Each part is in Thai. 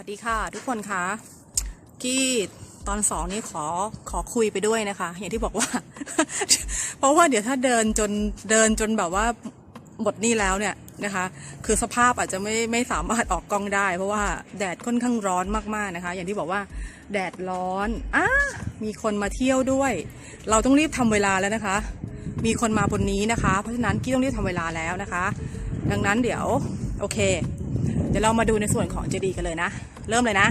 วัสดีค่ะ ทุกคนคะกี้ตอนสองนี้ขอขอคุยไปด้วยนะคะ อย่างที่บอกว่า เพราะว่าเดี๋ยวถ้าเดินจนเดินจนแบบว่าหมดนี่แล้วเนี่ยนะคะ คือสภาพอาจจะไม่ไม่สามารถออกกล้องได้ เพราะว่าแดดค่อนข้างร้อนมากๆนะคะ อย่างที่บอกว่าแดดร้อนอะมีคนมาเที่ยวด้วย เราต้องรีบทำเวลาแล้วนะคะ มีคนมาบนนี้นะคะ เพราะฉะนั้นกี้ต้องรีบทำเวลาแล้วนะคะ ดังนั้นเดี๋ยวโอเค เดี๋ยวเรามาดูในส่วนของเจดีย์กันเลยนะ เริ่มเลยนะ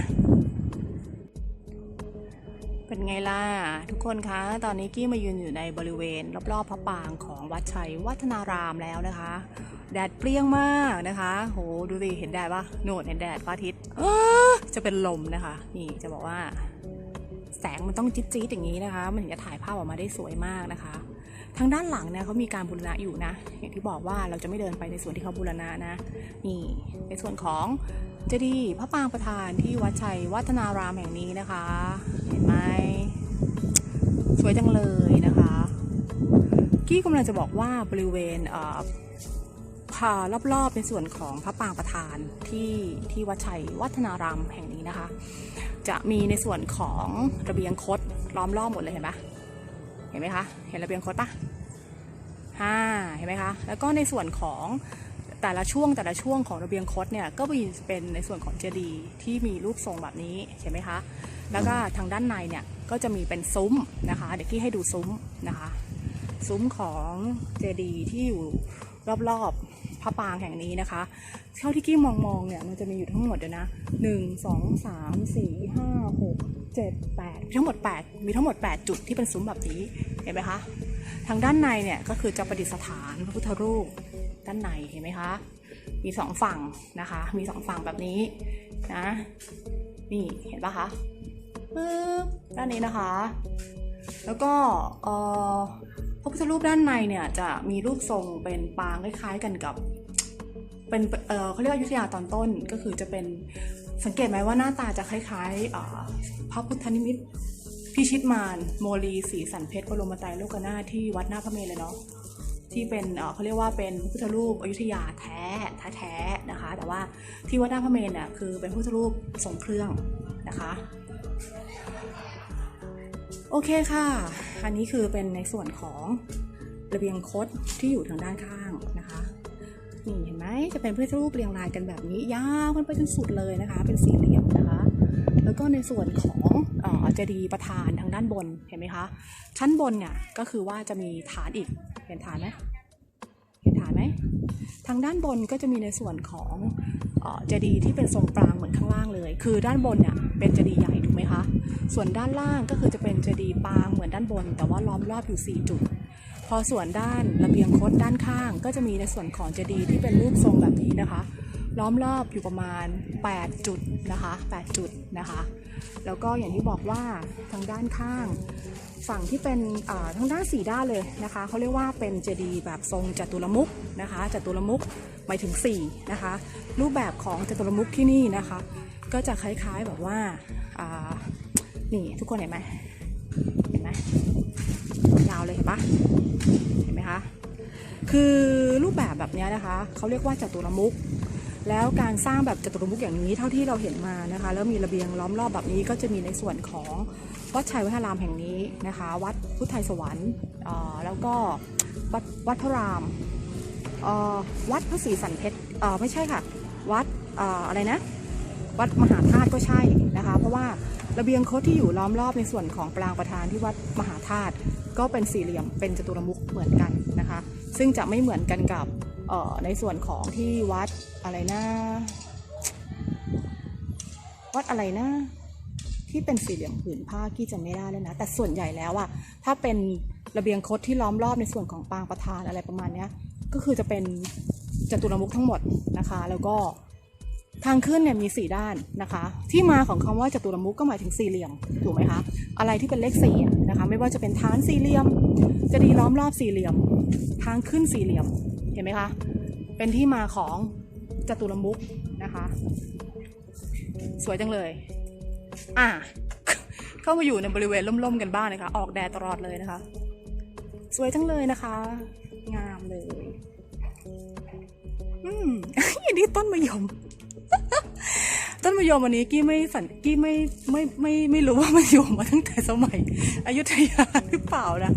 เป็นไงล่ะ ทุกคนคะ ตอนนี้กี้มายืนอยู่ในบริเวณ รอบๆพระปรางของวัดชัยวัฒนารามแล้วนะคะ แดดเปรี้ยงมากนะคะ โหดูสิเห็นแดดปะโหนดเห็นแดดพระอาทิตย์อ้าจะเป็นลมนะคะ นี่จะบอกว่า แสงมันต้องจี๊ดๆอย่างนี้นะคะ มันถึงจะถ่ายภาพออกมาได้สวยมากนะคะ ทางด้านหลังเนี่ยเขามีการบูรณะอยู่นะ อย่างที่บอกว่าเราจะไม่เดินไปในส่วนที่เขาบูรณะนะ นี่ในส่วนของเจดีย์พระปางประธานที่วัดชัยวัฒนารามแห่งนี้นะคะ เห็นไหมสวยจังเลยนะคะกี้กำลังจะบอกว่าบริเวณเอ่อพารอบๆในส่วนของพระปางประธานที่ที่วัดชัยวัฒนารามแห่งนี้นะคะ จะมีในส่วนของระเบียงคดล้อมรอบหมดเลยเห็นปะเห็นไหมคะ เห็นระเบียงคดปะ ฮ่าเห็นไหมคะ แล้วก็ในส่วนของแต่ละช่วงแต่ละช่วงของระเบียงคดเนี่ยก็มีเป็นในส่วนของเจดีย์ที่มีรูปทรงแบบนี้เห็นไหมคะ แล้วก็ทางด้านในเนี่ยก็จะมีเป็นซุ้มนะคะ เดี๋ยวกี้ให้ดูซุ้มนะคะ ซุ้มของเจดีย์ที่อยู่รอบๆ พระปางแห่งนี้นะคะ เท่าที่กี้มองๆเนี่ยมันจะมีอยู่ทั้งหมดเดี๋ยวนะหนึ่งสองสามสี่ห้าหกเจ็ดแปดมีทั้งหมดแปดมีทั้งหมดแปดจุดที่เป็นซุ้มแบบนี้เห็นไหมคะทางด้านในเนี่ยก็คือจะประดิษฐานพระพุทธรูปด้านในเห็นไหมคะ มีสองฝั่งนะคะ มีสองฝั่งแบบนี้นะนี่เห็นปะคะปึ๊บด้านนี้นะคะ แล้วก็เออ พระพุทธรูปด้านในเนี่ยจะมีรูปทรงเป็นปางคล้ายๆกันกับ เป็นเออเขาเรียกว่ายุธยาตอนต้นก็คือจะเป็นสังเกตไหมว่าหน้าตาจะคล้ายๆพระพุทธนิมิตพิชิตมารโมลีสีสันเพชรบรมไตรโลกนาที่วัดหน้าพระเมรุเลยเนาะที่เป็นเอ่อเขาเรียกว่าเป็นพระพุทธรูปอยุธยาแท้แท้ๆนะคะ แต่ว่าที่วัดหน้าพระเมรุเนี่ยคือเป็นพระพุทธรูปทรงเครื่องนะคะ โอเคค่ะ อันนี้คือเป็นในส่วนของระเบียงคดที่อยู่ทางด้านข้างนะคะนี่เห็นไหมจะเป็นพระพุทธรูปเรียงรายกันแบบนี้ยาวกันไปจนสุดเลยนะคะ เป็นสี่เหลี่ยมนะคะ แล้วก็ในส่วนของเออเจดีย์ประธานทางด้านบนเห็นไหมคะชั้นบนเนี่ยก็คือว่าจะมีฐานอีกเห็นฐานไหมเห็นฐานไหมทางด้านบนก็จะมีในส่วนของเออเจดีย์ที่เป็นทรงปรางเหมือนข้างล่างเลย คือด้านบนเนี่ยเป็นเจดีย์ใหญ่ คะ ส่วนด้านล่างก็คือจะเป็นเจดีย์ปางเหมือนด้านบน แต่ว่าล้อมรอบอยู่สี่จุด พอส่วนด้านระเบียงคดด้านข้าง ก็จะมีในส่วนของเจดีย์ที่เป็นรูปทรงแบบนี้นะคะ ล้อมรอบอยู่ประมาณ 8 จุดนะคะ 8 จุดนะคะ แล้วก็อย่างที่บอกว่าทางด้านข้าง ฝั่งที่เป็นทางด้านสี่ด้านเลยนะคะเขาเรียกว่าเป็นเจดีย์แบบทรงจัตุรมุขนะคะจัตุรมุขหมายถึง4นะคะรูปแบบของจัตุรมุขที่นี่นะคะก็จะคล้ายๆแบบว่า นี่ทุกคนเห็นไหมเห็นไหมยาวเลยเห็นปะเห็นไหมคะ คือรูปแบบแบบนี้นะคะเขาเรียกว่าจัตุรมุขแล้วการสร้างแบบจัตุรมุขอย่างนี้เท่าที่เราเห็นมานะคะ แล้วมีระเบียงล้อมรอบแบบนี้ก็จะมีในส่วนของวัดชัยวัฒนารามแห่งนี้นะคะ วัดพุทธไทยสวรรค์แล้วก็วัดวัดพระรามวัดพระศรีสันเพชรไม่ใช่ค่ะ วัดออะไรนะ วัดมหาธาตุก็ใช่นะคะ เพราะว่าระเบียงคดที่อยู่ล้อมรอบในส่วนของปรางประธานที่วัดมหาธาตุก็เป็นสี่เหลี่ยมเป็นจตุรมุขเหมือนกันนะคะ ซึ่งจะไม่เหมือนกันกับในส่วนของที่วัดอะไรนะวัดอะไรนะที่เป็นสี่เหลี่ยมผืนผ้ากี้จำไม่ได้เลยนะ แต่ส่วนใหญ่แล้วอะถ้าเป็นระเบียงคดที่ล้อมรอบในส่วนของปางประธานอะไรประมาณเนี้ยก็คือจะเป็นจตุรมุขทั้งหมดนะคะ แล้วก็ ทางขึ้นเนี่ยมีสี่ด้านนะคะ ที่มาของคำว่าจัตุรมุขก็หมายถึงสี่เหลี่ยมถูกไหมคะอะไรที่เป็นเลขสี่นะคะไม่ว่าจะเป็นฐานสี่เหลี่ยม จะดีล้อมรอบสี่เหลี่ยม ทางขึ้นสี่เหลี่ยมเห็นไหมคะเป็นที่มาของจัตุรมุขนะคะ สวยจังเลย อะเข้ามาอยู่ในบริเวณร่มๆกันบ้างนะคะ ออกแดดตลอดเลยนะคะ สวยจังเลยนะคะ งามเลย อืมอย่างนี้ต้นมะยม ต้นมายมวันนี้กี้ไม่สันกี้ไม่ไม่ไม่ไม่รู้ว่ามันอยู่มาตั้งแต่สมัยอยุธยาหรือเปล่านะ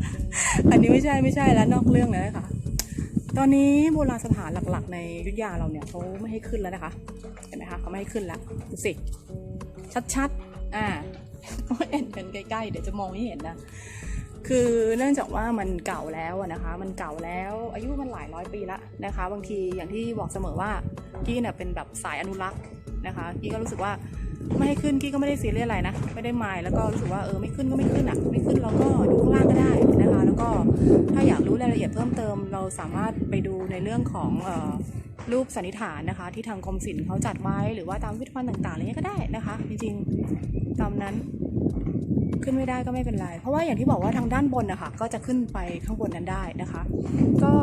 อันนี้ไม่ใช่ไม่ใช่แล้วนอกเรื่องแล้วนะคะตอนนี้โบราณสถานหลักๆ ในอยุธยาเราเนี่ยเขาไม่ให้ขึ้นแล้วนะคะ เห็นไหมคะเขาไม่ให้ขึ้นแล้วดูสิชัดๆอ่าเห็นกันใกล้ๆ เดี๋ยวจะมองไม่เห็นนะ คือเนื่องจากว่ามันเก่าแล้วนะคะ มันเก่าแล้ว อายุมันหลายร้อยปีละนะคะ บางทีอย่างที่บอกเสมอว่ากี้เนี่ยเป็นแบบสายอนุรักษ์ นะคะกี้ก็รู้สึกว่าไม่ให้ขึ้นกี้ก็ไม่ได้ซีเรียสอะไรนะไม่ได้มายแล้วก็รู้สึกว่าเออไม่ขึ้นก็ไม่ขึ้นอะไม่ขึ้นเราก็ดูข้างล่างก็ได้นะคะ แล้วก็ถ้าอยากรู้รายละเอียดเพิ่มเติม เราสามารถไปดูในเรื่องของออรูปสันนิษฐานนะคะ ที่ทางกรมศิลป์เขาจัดไว้หรือว่าตามพิพิธภัณฑ์ต่างๆอะไรเงี้ยก็ได้นะคะ จริงๆตามนั้น ขึ้นไม่ได้ก็ไม่เป็นไร เพราะว่าอย่างที่บอกว่าทางด้านบนนะคะก็จะขึ้นไปข้างบนนั้นได้นะคะ ก็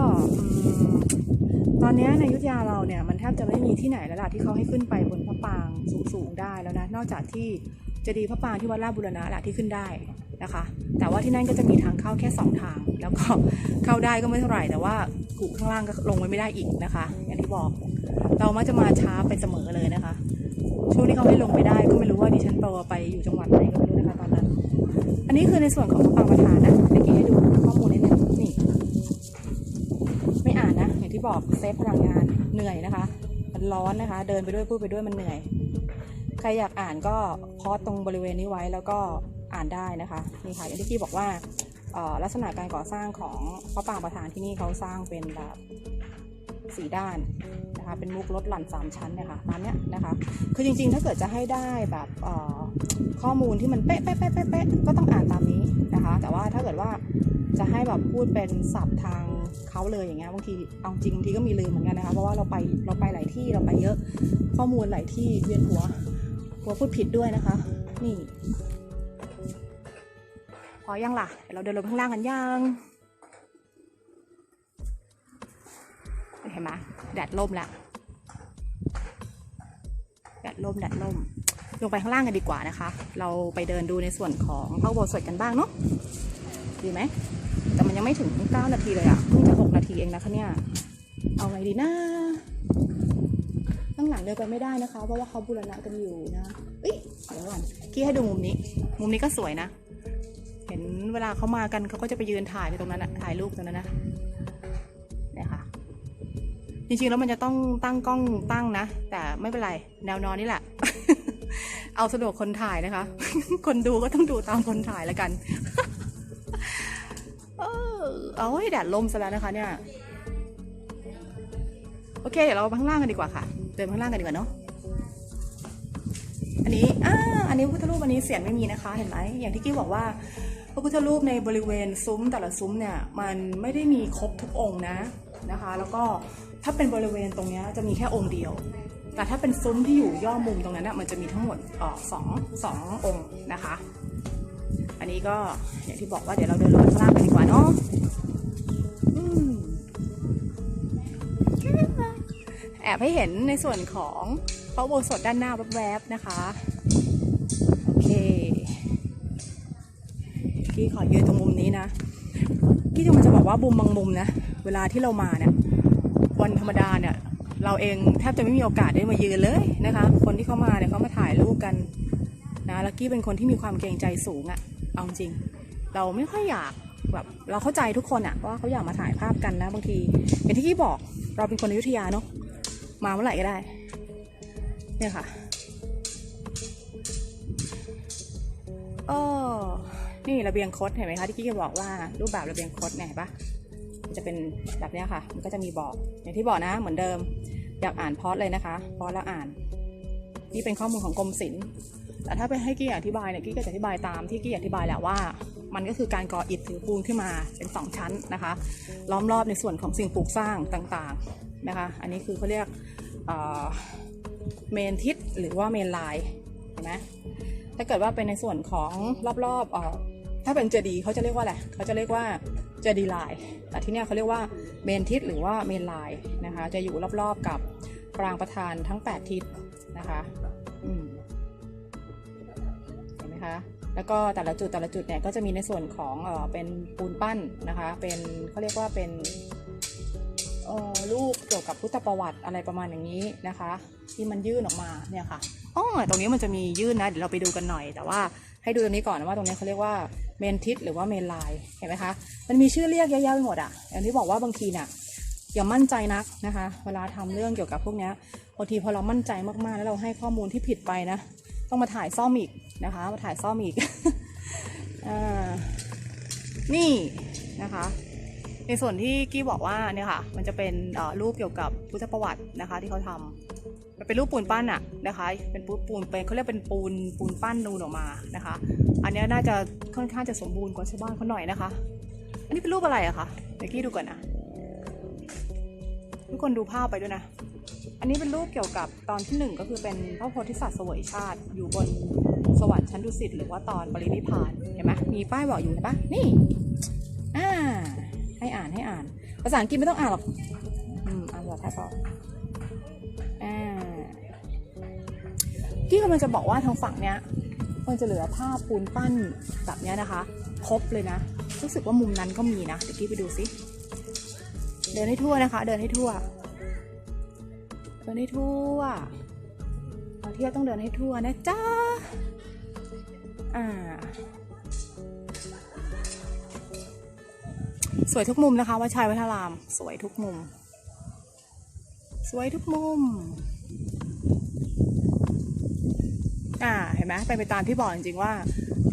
ตอนนี้ในยุทธยาเราเนี่ยมันแทบจะไม่มีที่ไหนแล้วล่ะที่เขาให้ขึ้นไปบนพระปางสูงๆได้แล้วนะนอกจากที่เจดีย์พระปางที่วัดราชบุรณะแหละที่ขึ้นได้นะคะ แต่ว่าที่นั่นก็จะมีทางเข้าแค่สองทาง แล้วก็เข้าได้ก็ไม่เท่าไหร่ แต่ว่ากูข้างล่างก็ลงไปไม่ได้อีกนะคะ อย่างที่บอกเรามักจะมาช้าไปเสมอเลยนะคะ ช่วงที่เขาให้ลงไม่ได้ก็ไม่รู้ว่าดิฉันโตไปอยู่จังหวัดไหนก็ไม่รู้นะคะตอนนั้น อันนี้คือในส่วนของพระปรางประธานนะเมื่อกี้ให้ดูข้อมูลนิดนึงนี่ ไม่อ่านนะ อย่างที่บอกเซฟพลังงานเหนื่อยนะคะ มันร้อนนะคะ เดินไปด้วยพูดไปด้วยมันเหนื่อย ใครอยากอ่านก็พอตรงบริเวณนี้ไว้แล้วก็อ่านได้นะคะนี่ค่ะอย่างที่กี้บอกว่าลักษณะการก่อสร้างของพระปรางประธานที่นี่เขาสร้างเป็นแบบ สีด้านนะคะเป็นมุกรถหลั่นสามชั้นเนี่ยค่ะตามเนี้ยนะคะคือจริงๆ ถ้าเกิดจะให้ได้แบบข้อมูลที่มันเป๊ะเป๊ะเป๊ะเป๊ะก็ต้องอ่านตามนี้นะคะ แต่ว่าถ้าเกิดว่าจะให้แบบพูดเป็นศัพท์ทางเขาเลยอย่างเงี้ยบางทีเอาจริงบางทีก็มีลืมเหมือนกันนะคะเพราะว่าเราไปเราไปหลายที่เราไปเยอะข้อมูลหลายที่เวียนหัวหัวพูดผิดด้วยนะคะ นี่พอยังล่ะเดี๋ยวเราเดินลงข้างล่างกันยัง ห็นไหมแดดล่มแล้วแดดล่มแดดล่ม ลงไปข้างล่างกันดีกว่านะคะ เราไปเดินดูในส่วนของพระอุโบสถกันบ้างเนาะดีไหมแต่มันยังไม่ถึง 9 นาทีเลยอะเพิ่งจะ 6 นาทีเองนะคะเนี่ย เอาไงดีนะข้างหลังเดินไปไม่ได้นะคะ เพราะว่าเขาบูรณะกันอยู่นะเอ้ยเดี๋ยวก่อนกี้ให้ดูมุมนี้ มุมนี้ก็สวยนะ เห็นเวลาเขามากันเขาก็จะไปยืนถ่ายตรงนั้นอะถ่ายรูปตรงนั้นนะ จริงๆแล้วมันจะต้องตั้งกล้องตั้งนะ แต่ไม่เป็นไร แนวนอนนี่แหละ เอาสะดวกคนถ่ายนะคะ คนดูก็ต้องดูตามคนถ่ายแล้วกัน เออเอาให้แดดลมซะแล้วนะคะ เนี่ย โอเค เดี๋ยวเราไปข้างล่างกันดีกว่าค่ะ เดินข้างล่างกันดีกว่าเนาะ อันนี้อ่าอันนี้พุทธรูปอันนี้เสียงไม่มีนะคะ เห็นไหม อย่างที่กี้บอกว่าพระพุทธรูปในบริเวณซุ้มแต่ละซุ้มเนี่ย มันไม่ได้มีครบทุกองค์นะนะคะ แล้วก็ ถ้าเป็นบริเวณตรงนี้จะมีแค่องค์เดียว แต่ถ้าเป็นซุ้มที่อยู่ย่อมุมตรงนั้นน่ะมันจะมีทั้งหมดออสองสององค์นะคะ อันนี้ก็อย่างที่บอกว่าเดี๋ยวเราเดินลงข้างล่างกันดีกว่าเนาะแอบให้เห็นในส่วนของพระโบสถด้านหน้าแวบๆนะคะ โอเคกี้ขอยืนตรงมุมนี้นะกี้จะมันจะบอกว่ามุมบางมุมนะ เวลาที่เรามาเนี่ย วันธรรมดาเนี่ย เราเองแทบจะไม่มีโอกาสได้มายืนเลยนะคะ คนที่เขามาเนี่ยเขามาถ่ายรูปกันนะแล้วกี้เป็นคนที่มีความเกรงใจสูงอะเอาจริง เราไม่ค่อยอยากแบบเราเข้าใจทุกคนอะว่าเขาอยากมาถ่ายภาพกันนะบางทีอย่างที่กี้บอกเราเป็นคนอยุธยาเนาะมาเมื่อไหร่ก็ได้ เนี่ยค่ะเออนี่ระเบียงคดเห็นไหมคะที่กี้บอกว่ารูปแบบระเบียงคดเนี่ยเห็นปะ จะเป็นแบบเนี้ยค่ะ มันก็จะมีบอกอย่างที่บอกนะ เหมือนเดิม อยากอ่านพอดเลยนะคะพอดแล้วอ่าน นี่เป็นข้อมูลของกรมศิลป์แต่ถ้าไปให้กี้อธิบายเนี่ยกี้ก็จะอธิบายตามที่กี้อธิบายแหละว่า มันก็คือการก่ออิฐถือปูนขึ้นมาเป็นสองชั้นนะคะ ล้อมรอบในส่วนของสิ่งปลูกสร้างต่างๆนะคะ อันนี้คือเขาเรียกเมนทิศหรือว่าเมนไลน์เห็นไหมถ้าเกิดว่าเป็นในส่วนของรอบๆออถ้าเป็นเจดีย์เขาจะเรียกว่าอะไรเขาจะเรียกว่า เจดีไลน์แต่ที่เนี่ยเขาเรียกว่าเมนทิศหรือว่าเมนไลน์นะคะจะอยู่รอบๆกับปรางประธานทั้ง 8 ทิศนะคะเห็นไหมคะแล้วก็แต่ละจุดแต่ละจุดเนี่ยก็จะมีในส่วนของเออเป็นปูนปั้นนะคะเป็นเขาเรียกว่าเป็นอ่อรูปเกี่ยวกับพุทธประวัติอะไรประมาณอย่างนี้นะคะ ที่มันยื่นออกมาเนี่ยค่ะอ๋อตรงนี้มันจะมียื่นนะเดี๋ยวเราไปดูกันหน่อย แต่ว่าให้ดูตรงนี้ก่อนนะว่าตรงนี้เขาเรียกว่า เมนทิศหรือว่าเมนไลน์เห็นไหมคะมันมีชื่อเรียกเยอะแยะไปหมดอะอย่างที่บอกว่าบางทีเนี่ยอย่ามั่นใจนักนะคะ เวลาทำเรื่องเกี่ยวกับพวกนี้บางทีพอเรามั่นใจมากๆ แล้วเราให้ข้อมูลที่ผิดไปนะ ต้องมาถ่ายซ่อมอีกนะคะ มาถ่ายซ่อมอีกอนี่นะคะในส่วนที่กี้บอกว่าเนี่ยค่ะ มันจะเป็นรูปเกี่ยวกับพุทธประวัตินะคะที่เขาทำ มันเป็นรูปปูนปั้นอะนะคะ เป็นปูนปูนเป็นเขาเรียกเป็นปูนปูนปั้นนูนออกมานะคะ อันนี้น่าจะค่อนข้างจะสมบูรณ์กว่าชาวบ้านเขาหน่อยนะคะ อันนี้เป็นรูปอะไรอะคะเดี๋ยวกี้ดูก่อนนะทุกคนดูภาพไปด้วยนะ อันนี้เป็นรูปเกี่ยวกับตอนที่หนึ่งก็คือเป็นพระโพธิสัตว์เสวยชาติ อยู่บนสวรรค์ชั้นดุสิตหรือว่าตอนปรินิพพานเห็นไหมมีป้ายบอกอยู่เห็นปะนี่อ่าให้อ่านให้อ่าน ภาษาอังกฤษไม่ต้องอ่านหรอก อืม อ่านภาษาไทยพออ่า ที่กำลังจะบอกว่าทางฝั่งเนี้ยมันจะเหลือภาพปูนปั้นแบบเนี้ยนะคะ ครบเลยนะ รู้สึกว่ามุมนั้นก็มีนะเดี๋ยวกี้ไปดูสิเดินให้ทั่วนะคะ เดินให้ทั่ว เดินให้ทั่วมาเที่ยวต้องเดินให้ทั่วนะจ๊ะอ่า สวยทุกมุมนะคะวัดชัยวัฒนาราม สวยทุกมุม สวยทุกมุม อ่าเห็นไหมเป็นไปตามที่บอกจริงๆว่า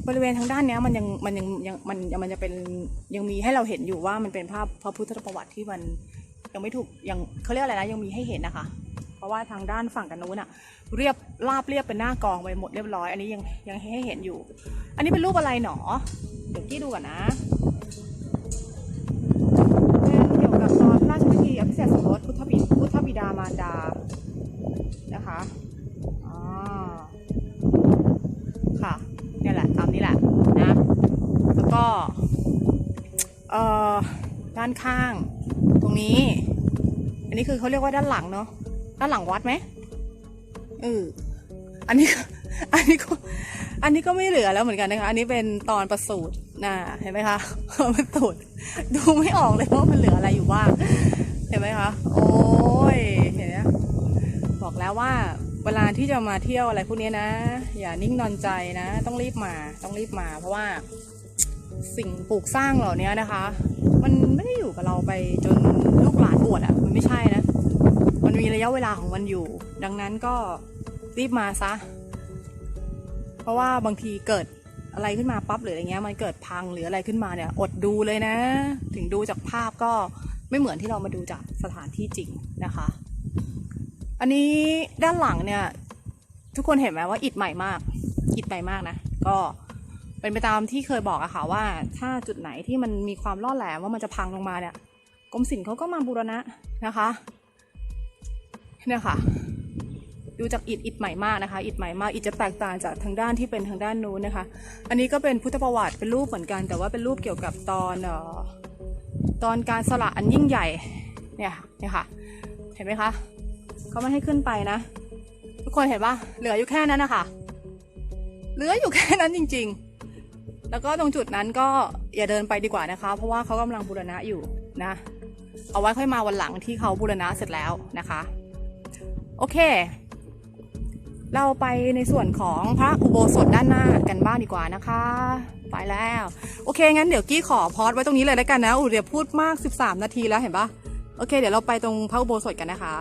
บริเวณทางด้านเนี้ยมันยังมันยังยังมันมันจะเป็นยังมีให้เราเห็นอยู่ว่ามันเป็นภาพพระพุทธประวัติที่มันยังไม่ถูกยังเขาเรียกอะไรนะยังมีให้เห็นนะคะ เพราะว่าทางด้านฝั่งกันนู้นอะเรียบราบเรียบเป็นหน้ากองไปหมดเรียบร้อย อันนี้ยังยังให้เห็นอยู่ อันนี้เป็นรูปอะไรหนอ เดี๋ยวกี้ดูก่อนนะเป็นเกี่ยวกับตอนพระราชพิธีอภิเษกสมรสพุทธบิดพุทธบิดามารดานะคะ ข้าง ตรงนี้ อันนี้คือเขาเรียกว่าด้านหลังเนาะด้านหลังวัดไหมเอออันนี้อันนี้ก็อันนี้ก็ไม่เหลือแล้วเหมือนกันนะคะ อันนี้เป็นตอนประสูตรน่ะเห็นไหมคะประสูตรดูไม่ออกเลยว่ามันเหลืออะไรอยู่บ้างเห็นไหมคะ โอ้ยเห็นไหมบอกแล้วว่าเวลาที่จะมาเที่ยวอะไรพวกนี้นะ อย่านิ่งนอนใจนะ ต้องรีบมาต้องรีบมา เพราะว่าสิ่งปลูกสร้างเหล่านี้นะคะ มันไม่ได้อยู่กับเราไปจนลูกหลานบวชอะ่ะมันไม่ใช่นะ มันมีระยะเวลาของมันอยู่ ดังนั้นก็รีบมาซะ เพราะว่าบางทีเกิดอะไรขึ้นมาปั๊บหรืออะไรเงี้ย มันเกิดพังหรืออะไรขึ้นมาเนี่ย อดดูเลยนะ ถึงดูจากภาพก็ไม่เหมือนที่เรามาดูจากสถานที่จริงนะคะ อันนี้ด้านหลังเนี่ย ทุกคนเห็นไหมว่าอิฐใหม่มาก อิฐใหม่มากนะ ก็ เป็นไปตามที่เคยบอกอะค่ะว่า ถ้าจุดไหนที่มันมีความล่อแหลมว่ามันจะพังลงมาเนี่ยกรมศิลป์เขาก็มาบูรณะนะคะเนี่ยค่ะ ดูจากอิฐอิฐใหม่มากนะคะ อิฐใหม่มากอิฐจะแตกต่างจากทางด้านที่เป็นทางด้านนู้นนะคะ อันนี้ก็เป็นพุทธประวัติเป็นรูปเหมือนกัน แต่ว่าเป็นรูปเกี่ยวกับตอนเอ่อตอนการสละอันยิ่งใหญ่เนี่ยเนี่ยค่ะ เห็นไหมคะเขาไม่ให้ขึ้นไปนะ ทุกคนเห็นปะเหลืออยู่แค่นั้นนะคะเหลืออยู่แค่นั้นจริง ๆ แล้วก็ตรงจุดนั้นก็อย่าเดินไปดีกว่านะคะ เพราะว่าเขากำลังบูรณะอยู่นะ เอาไว้ค่อยมาวันหลังที่เขาบูรณะเสร็จแล้วนะคะ โอเค เราไปในส่วนของพระอุโบสถด้านหน้ากันบ้างดีกว่านะคะ ไปแล้ว โอเค งั้นเดี๋ยวกี้ขอพอดไว้ตรงนี้เลยแล้วกันนะอูเดี๋ยวพูดมาก 13 นาทีแล้วเห็นปะโอเค เดี๋ยวเราไปตรงพระอุโบสถกันนะคะ